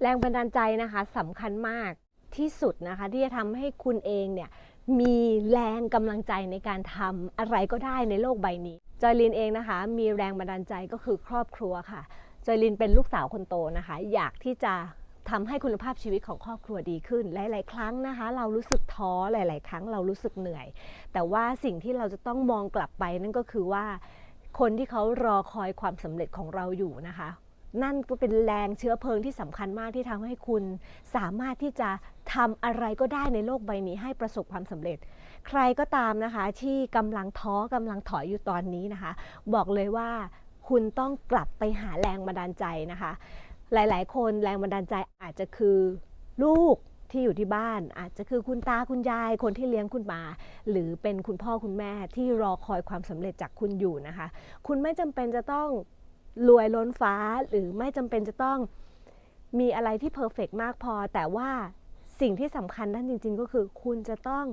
แรงบันดาลใจนะคะสำคัญมากที่สุดนะคะที่จะทำให้คุณเองเนี่ยมีแรงกำลังใจในการทำอะไรก็ได้ในโลกใบนี้ จอยลินเองนะคะ มีแรงบันดาลใจก็คือครอบครัวค่ะ จอยลินเป็นลูกสาวคนโตนะคะ อยากที่จะทำให้คุณภาพชีวิตของครอบครัวดีขึ้น หลาย ๆ ครั้งนะคะ เรารู้สึกท้อหลาย ๆ ครั้งเรารู้สึกเหนื่อย แต่ว่าสิ่งที่เราจะต้องมองกลับไปนั่นก็คือว่า คนที่เขารอคอยความสำเร็จของเราอยู่นะคะ นั่นก็เป็นแรงเชื้อเพลิงที่สำคัญมากที่ทำให้คุณ สามารถที่จะทำอะไรก็ได้ในโลกใบนี้ให้ประสบความสำเร็จ ใครก็ตามนะคะ ที่กำลังท้อกำลังถอยอยู่ตอนนี้นะคะ บอกเลยว่าคุณต้องกลับไปหาแรงบันดาลใจนะคะ หลาย ๆ คนแรงบันดาลใจอาจจะคือลูกที่อยู่ที่บ้านอาจจะคือคุณตาคุณยายคนที่เลี้ยงคุณมา หรือเป็นคุณพ่อคุณแม่ที่รอคอยความสำเร็จจากคุณอยู่นะคะ คุณไม่จำเป็นจะต้อง รวยล้นฟ้าหรือไม่จำเป็นจะต้องมีอะไรที่เพอร์เฟกมากพอ แต่ว่าสิ่งที่สำคัญนั่นจริง ๆ ก็คือคุณจะต้อง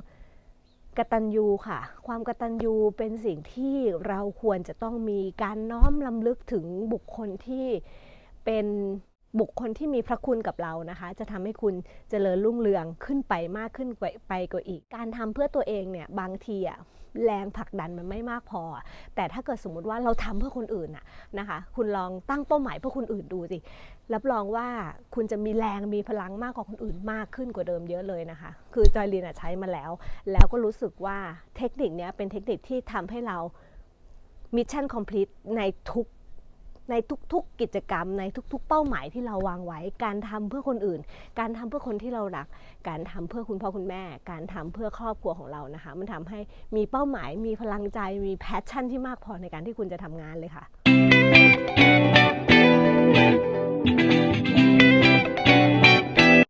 กตัญญูค่ะ ความกตัญญูเป็นสิ่งที่เราควรจะต้องมีการน้อมลำลึกถึงบุคคลที่เป็น บุคคลที่มีพระคุณกับเรานะคะ จะทำให้คุณเจริญรุ่งเรืองขึ้นไปมากขึ้นไปไปกว่าอีก การทำเพื่อตัวเองเนี่ยบางทีอะแรงผลักดันมันไม่มากพอ แต่ถ้าเกิดสมมุติว่าเราทำเพื่อคนอื่นน่ะนะคะ คุณลองตั้งเป้าหมายเพื่อคนอื่นดูสิ รับรองว่าคุณจะมีแรงมีพลังมากกว่าคนอื่นมากขึ้นกว่าเดิมเยอะเลยนะคะ คือจอยลินอะใช้มาแล้ว แล้วก็รู้สึกว่าเทคนิคนี้เป็นเทคนิคที่ทำให้เรามิชชั่นคอมพลีทในทุก ในทุกๆกิจกรรม ในทุกๆ เป้าหมายที่เราวางไว้ การทำเพื่อคนอื่น การทำเพื่อคนที่เรารัก การทำเพื่อคุณพ่อคุณแม่ การทำเพื่อครอบครัวของเรานะคะ มันทำให้มีเป้าหมายมีพลังใจมีแพชชั่นที่มากพอในการที่คุณจะทำงานเลยค่ะ